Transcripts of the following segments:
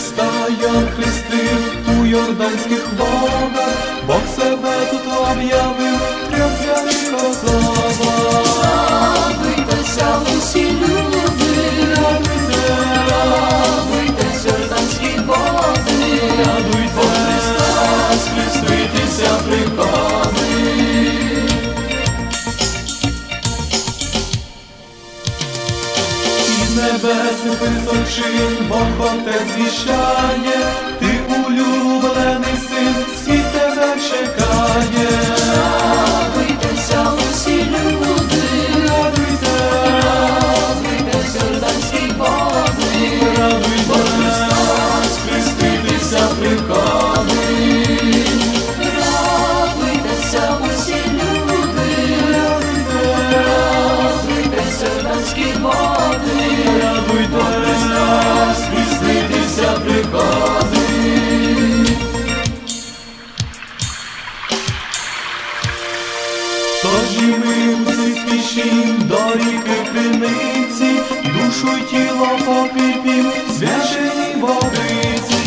Христа я хрестив у Йорданських водах, височин, Бог Отець віщає, ти Тож і ми усі спішим до ріки криниці, душу й тіло покипім, зв'яжені водиці.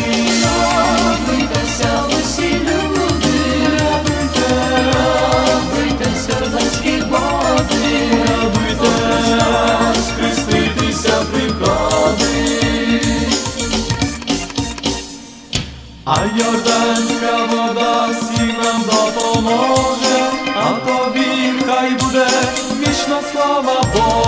my Boy.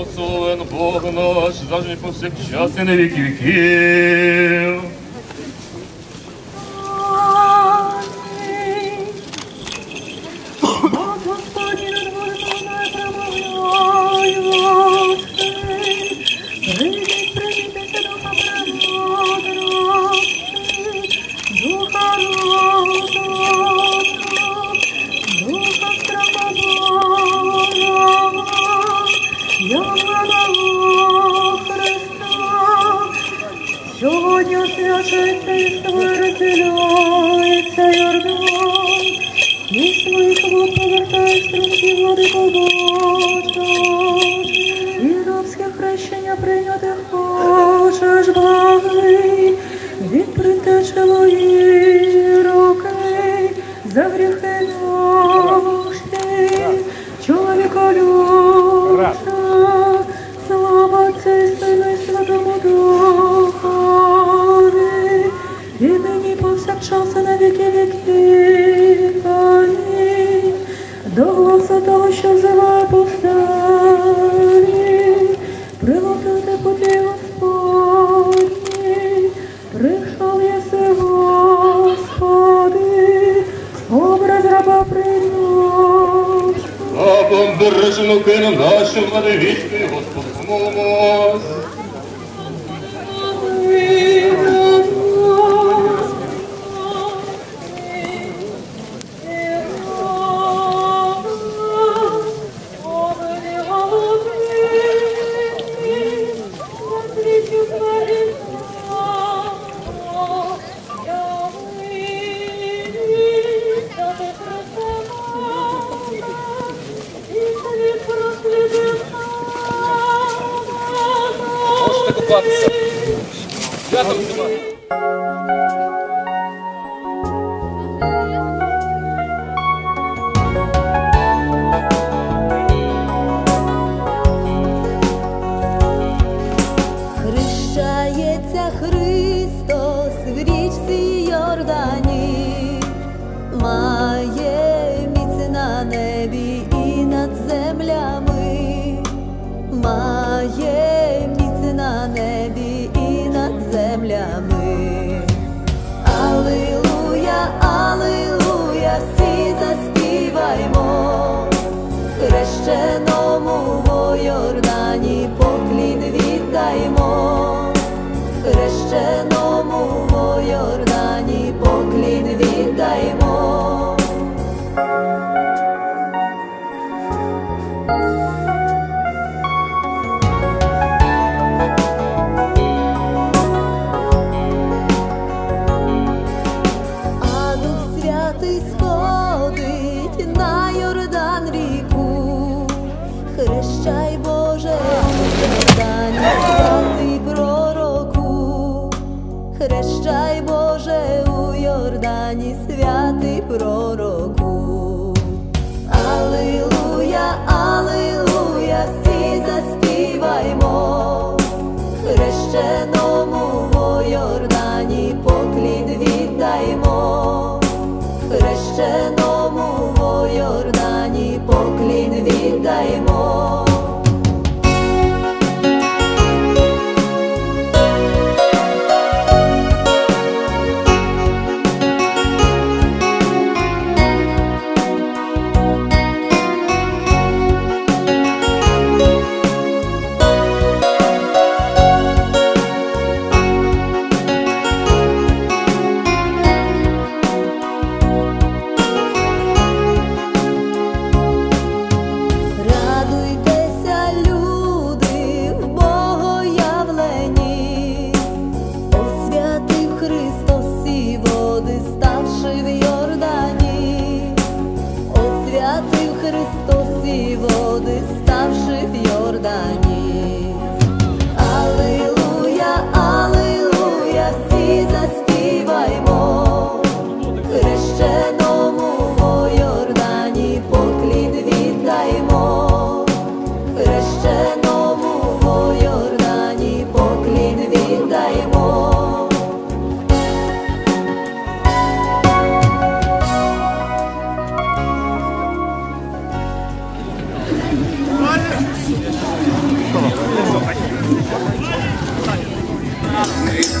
Благословен Бог наш, завжди повсякчас і на віки віків. Освячується і ствердиляється Йордан, і своїх вод повертаєш струмки влади побача, і рабське хрещення прийняти хочеш благий, від притечевої руки, за і на віки віків. Амінь. До голосу того, що взиває повстані, приготуйте путі Господні, прийшов єси Господи, образ раба прийняв. Бабом бережемо кину нашу влади вічної, Господу помолимось. прощай, Боже, дані святий пророку, хрещай, Боже, у Йордані святий пророку, Алилуя, Алилуя, всі заспіваймо, хрещеному во Йордані поклін віддаймо, хрещеному во Йордані поклін віддаймо.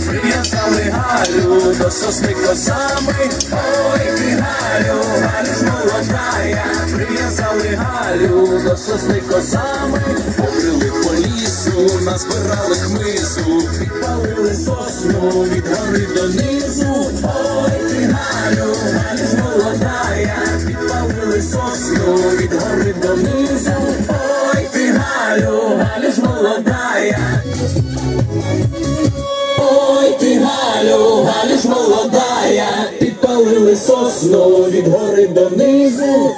Прив'язали Галю до сосни косами, ой ти Галю, Галю ж молодая, прив'язали Галю до сосни косами, покрили по лісу, назбирали хмизу, підпалили сосну від гори до низу, ой ти Галю, Галю ж молодая, підпалили сосну від гори до Галю ж молодая. Ой, ти Галю, Галю ж молодая, підпалили сосну від гори до низу.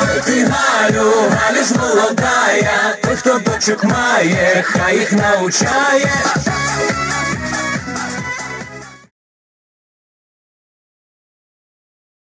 Ой, ти Галю, Галю ж молодая, той, хто дочок має, хай їх научає.